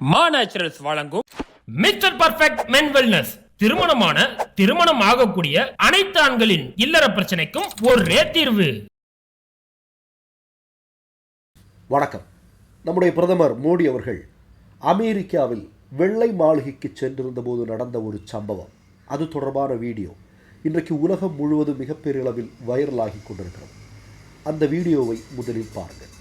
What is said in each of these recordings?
மா நேச்சுரல்ஸ் வழங்கும் mister perfect மென் wellness திருமணமான திருமணம் ஆகக்கூடிய அனைத்து ஆண்களின் இல்லற பிரச்சனைக்கும் ஒரே தீர்வு. வணக்கம். நம்முடைய பிரதமர் மோடி அவர்கள் அமெரிக்காவில் வெள்ளை மாளிகைக்கு சென்றிருந்த போது நடந்த ஒரு சம்பவம். அது தொடர்பான வீடியோ. இன்றைக்கு உலகம் முழுவதும் மிகப்பெரிய அளவில் வைரலாகி கொண்டிருக்கிறது. அந்த வீடியோவை முதலில் பாருங்கள்.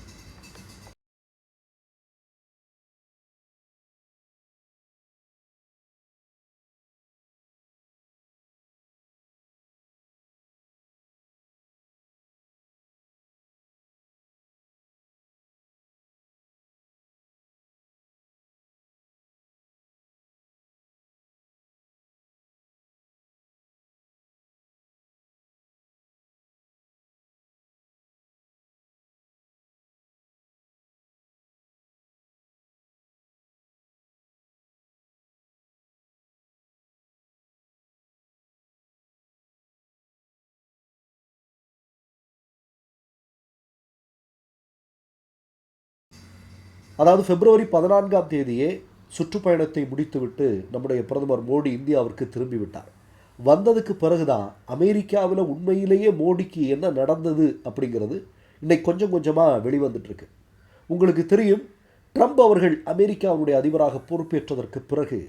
அதாவது பிப்ரவரி பதினான்காம் தேதியே சுற்றுப்பயணத்தை முடித்துவிட்டு நம்முடைய பிரதமர் மோடி இந்தியாவிற்கு திரும்பி விட்டார் வந்ததுக்கு பிறகுதான் அமெரிக்காவில் உண்மையிலேயே மோடிக்கு என்ன நடந்தது அப்படிங்கிறது இன்னைக்கு கொஞ்சம் கொஞ்சமாக வெளிவந்துட்டுருக்கு. உங்களுக்கு தெரியும் ட்ரம்ப் அவர்கள் அமெரிக்காவுடைய அதிபராக பொறுப்பேற்றதற்கு பிறகு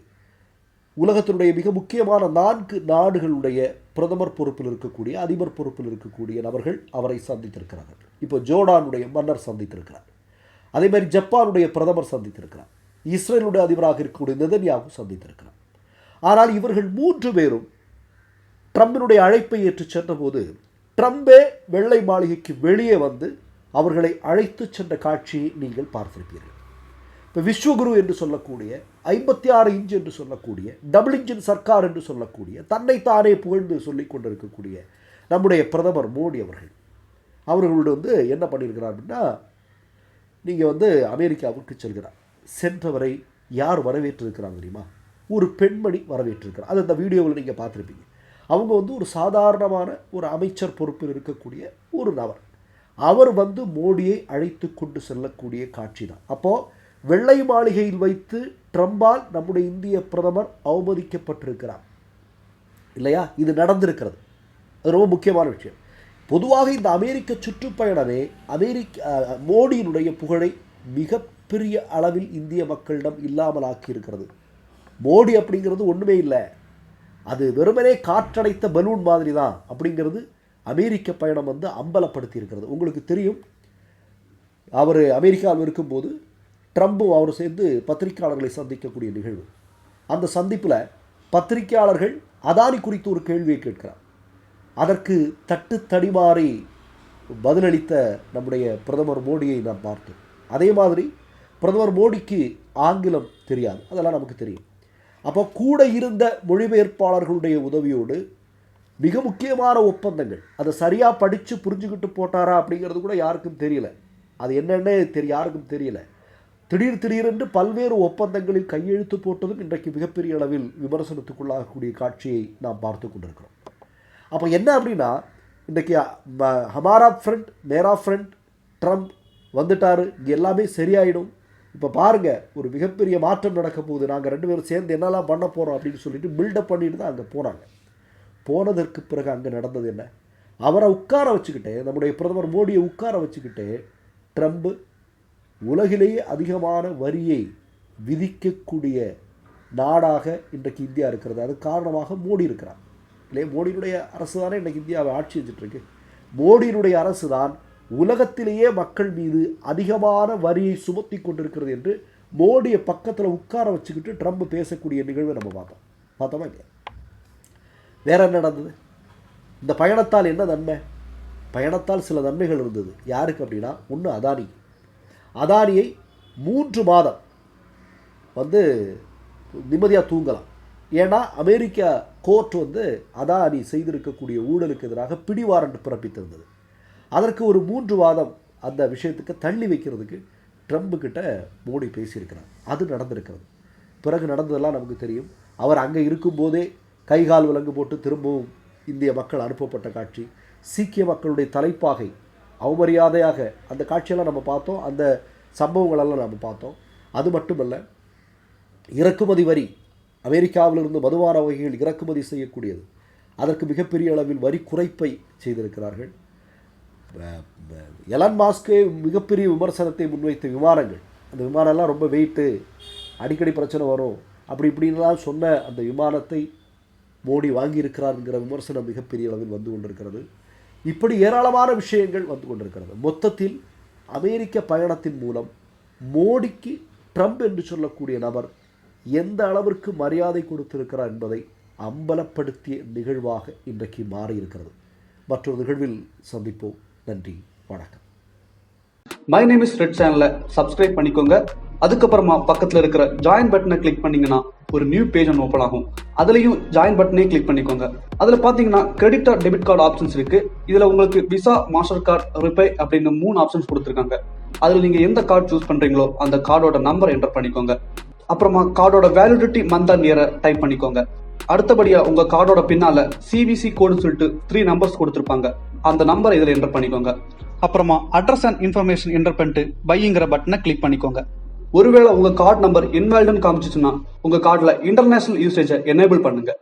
உலகத்தினுடைய மிக முக்கியமான நான்கு நாடுகளுடைய பிரதமர் பொறுப்பில் இருக்கக்கூடிய அதிபர் பொறுப்பில் இருக்கக்கூடிய நபர்கள் அவரை சந்தித்திருக்கிறார்கள். இப்போ ஜோர்டானுடைய மன்னர் சந்தித்திருக்கிறார். அதே மாதிரி ஜப்பானுடைய பிரதமர் சந்தித்திருக்கிறார். இஸ்ரேலுடைய அதிபராக இருக்கக்கூடிய நெதன்யாவும் சந்தித்திருக்கிறார். ஆனால் இவர்கள் மூன்று பேரும் ட்ரம்பினுடைய அழைப்பை ஏற்று சென்றபோது ட்ரம்பே வெள்ளை மாளிகைக்கு வெளியே வந்து அவர்களை அழைத்து சென்ற காட்சியை நீங்கள் பார்த்திருப்பீர்கள். இப்போ விஸ்வகுரு என்று சொல்லக்கூடிய ஐம்பத்தி ஆறு இன்ச் என்று சொல்லக்கூடிய டபுள் இன்ஜின் சர்க்கார் என்று சொல்லக்கூடிய தன்னைத்தானே புகழ்ந்து சொல்லிக் கொண்டிருக்கக்கூடிய நம்முடைய பிரதமர் மோடி அவர்கள். அவர்களோடு வந்து என்ன பண்ணியிருக்கிறார் அப்படின்னா நீங்கள் வந்து அமெரிக்காவுக்கு செல்கிறார். சென்றவரை யார் வரவேற்றிருக்கிறாங்க தெரியுமா? ஒரு பெண்மணி வரவேற்றிருக்கிறார். அது அந்த வீடியோவில் நீங்கள் பார்த்துருப்பீங்க. அவங்க வந்து ஒரு சாதாரணமான ஒரு அமைச்சர் பொறுப்பில் இருக்கக்கூடிய ஒரு நபர். அவர் வந்து மோடியை அழைத்து கொண்டு செல்லக்கூடிய காட்சி தான். அப்போது வெள்ளை மாளிகையில் வைத்து ட்ரம்பால் நம்முடைய இந்திய பிரதமர் அவமதிக்கப்பட்டிருக்கிறார். இல்லையா? இது நடந்திருக்கிறது. அது ரொம்ப முக்கியமான விஷயம். பொதுவாக இந்த அமெரிக்க சுற்றுப்பயணமே அமெரிக்க மோடியினுடைய புகழை மிகப்பெரிய அளவில் இந்திய மக்களிடம் இல்லாமல் ஆக்கியிருக்கிறது மோடி அப்படிங்கிறது ஒன்றுமே இல்லை. அது வெறுமனே காற்றடைத்த பலூன் மாதிரி தான் அப்படிங்கிறது அமெரிக்க பயணம் வந்து அம்பலப்படுத்தி இருக்கிறது உங்களுக்கு தெரியும் அவர் அமெரிக்காவில் இருக்கும்போது ட்ரம்பும் அவர் சேர்ந்து பத்திரிகையாளர்களை சந்திக்கக்கூடிய நிகழ்வு. அந்த சந்திப்பில் பத்திரிகையாளர்கள் அதானி குறித்து ஒரு கேள்வியை கேட்கிறார். அதற்கு தட்டு தடிமாறி பதிலளித்த நம்முடைய பிரதமர் மோடியை நாம் பார்த்தோம். அதே மாதிரி பிரதமர் மோடிக்கு ஆங்கிலம் தெரியாது. அதெல்லாம் நமக்கு தெரியும். அப்போ கூட இருந்த மொழிபெயர்ப்பாளர்களுடைய உதவியோடு மிக முக்கியமான ஒப்பந்தங்கள். அதை சரியாக படித்து புரிஞ்சுக்கிட்டு போட்டாரா அப்படிங்கிறது கூட யாருக்கும் தெரியல. அது என்னென்ன தெரிய யாருக்கும் தெரியல. திடீர் திடீரென்று பல்வேறு ஒப்பந்தங்களில் கையெழுத்து போட்டதும் இன்றைக்கு மிகப்பெரிய அளவில் விமர்சனத்துக்குள்ளாகக்கூடிய காட்சியை நாம் பார்த்து கொண்டிருக்கிறோம். அப்போ என்ன அப்படின்னா இன்றைக்கி ம- ஹமாரா ஃப்ரண்ட் மேரா ஃப்ரண்ட் ட்ரம்ப் வந்துட்டாரு இங்கே எல்லாமே சரியாயிடும். இப்போ பாருங்கள் ஒரு மிகப்பெரிய மாற்றம் நடக்க போகுது. நாங்கள் ரெண்டு பேரும் சேர்ந்து என்னெல்லாம் பண்ண போகிறோம் அப்படின்னு சொல்லிட்டு பில்டப் பண்ணிட்டு தான் அங்கே போனாங்க. போனதற்கு பிறகு அங்கே நடந்தது என்ன? அவரை உட்கார வச்சுக்கிட்டு நம்முடைய பிரதமர் மோடியை உட்கார வச்சுக்கிட்டு ட்ரம்ப் உலகிலேயே அதிகமான வரியை விதிக்கக்கூடிய நாடாக இன்றைக்கு இந்தியா இருக்கிறது. அது காரணமாக மோடி இருக்கிறார். இல்லை மோடியினுடைய அரசு தானே இன்றைக்கு இந்தியாவை ஆட்சி செஞ்சுட்டு இருக்கு மோடியினுடைய அரசு தான் உலகத்திலேயே மக்கள் மீது அதிகமான வரியை சுமத்தி கொண்டிருக்கிறது என்று மோடியை பக்கத்தில் உட்கார வச்சுக்கிட்டு ட்ரம்ப் பேசக்கூடிய நிகழ்வை நம்ம பார்த்தோம். பார்த்தோமா இல்லையா? வேற என்ன நடந்தது? இந்த பயணத்தால் என்ன நன்மை? பயணத்தால் சில நன்மைகள் இருந்தது. யாருக்கு அப்படின்னா ஒன்று அதானி. அதானியை மூன்று மாதம் வந்து நிம்மதியாக தூங்கலாம். ஏன்னா அமெரிக்கா கோர்ட் வந்து அதானி செய்திருக்கக்கூடிய ஊழலுக்கு எதிராக பிடி வாரண்ட் பிறப்பித்திருந்தது. அதற்கு ஒரு மூன்று வாதம் அந்த விஷயத்துக்கு தள்ளி வைக்கிறதுக்கு ட்ரம்ப் மோடி பேசியிருக்கிறார். அது நடந்திருக்கிறது. பிறகு நடந்ததெல்லாம் நமக்கு தெரியும். அவர் அங்கே இருக்கும்போதே கை கால் விலங்கு போட்டு திரும்பவும் இந்திய மக்கள் அனுப்பப்பட்ட காட்சி சீக்கிய மக்களுடைய தலைப்பாகை அவமரியாதையாக அந்த காட்சியெல்லாம் நம்ம பார்த்தோம். அந்த சம்பவங்களெல்லாம் நம்ம பார்த்தோம். அது மட்டுமல்ல இறக்குமதி வரி அமெரிக்காவிலிருந்து மதுவான வகைகள் இறக்குமதி செய்யக்கூடியது. அதற்கு மிகப்பெரிய அளவில் வரி குறைப்பை செய்திருக்கிறார்கள். எலன் மாஸ்கே மிகப்பெரிய விமர்சனத்தை முன்வைத்த விமானங்கள். அந்த விமானம்லாம் ரொம்ப வெயிட்டு அடிக்கடி பிரச்சனை வரும். அப்படி இப்படின்லாம் சொன்ன அந்த விமானத்தை மோடி வாங்கியிருக்கிறார்ங்கிற விமர்சனம் மிகப்பெரிய அளவில் வந்து கொண்டிருக்கிறது. இப்படி ஏராளமான விஷயங்கள் வந்து கொண்டிருக்கிறது. மொத்தத்தில் அமெரிக்க பயணத்தின் மூலம் மோடிக்கு ட்ரம்ப் என்று சொல்லக்கூடிய நபர் எந்த அளவிற்கு மரியாதை கொடுத்திருக்கிறார் என்பதை அம்பலப்படுத்திய நிகழ்வாக இன்றைக்கு மாறியிருக்கிறது. மற்றொரு நிகழ்வில் சந்திப்போம். நன்றி வணக்கம். மை நேம் இஸ் ரெட் சேனலை சப்ஸ்கிரைப் பண்ணிக்கோங்க. அதுக்கப்புறமா பக்கத்தில் இருக்கிற ஜாயின் பட்டனை கிளிக் பண்ணீங்கன்னா ஒரு நியூ பேஜ் ஒன்று ஓப்பன் ஆகும். அதுலேயும் ஜாயின் பட்டனே கிளிக் பண்ணிக்கோங்க. அதில் பார்த்தீங்கன்னா credit or debit card options இருக்கு. இதில் உங்களுக்கு விசா மாஸ்டர் கார்டு ரிப்பே அப்படின்னு மூணு ஆப்ஷன்ஸ் கொடுத்துருக்காங்க. அதில் நீங்கள் எந்த கார்டு சூஸ் பண்ணுறீங்களோ அந்த கார்டோட நம்பர் என்டர் பண்ணிக்கோங்க. அப்புறமா கார்டோட வேலிடிட்டி மந்த் அண்ட் இயரை டைப் பண்ணிக்கோங்க. அடுத்தபடியா உங்க கார்டோட பின்னால சிவிசி கோடுன்னு சொல்லிட்டு த்ரீ நம்பர்ஸ் கொடுத்துருப்பாங்க. அந்த நம்பர் இதில் என்டர் பண்ணிக்கோங்க. அப்புறமா அட்ரஸ் அண்ட் இன்ஃபர்மேஷன் என்டர் பண்ணிட்டு பைங்கிற பட்டனை கிளிக் பண்ணிக்கோங்க. ஒருவேளை உங்க கார்டு நம்பர் இன்வால்டுன்னு காமிச்சிச்சுன்னா உங்க கார்டில் இன்டர்நேஷனல் யூசேஜை எனேபிள் பண்ணுங்க.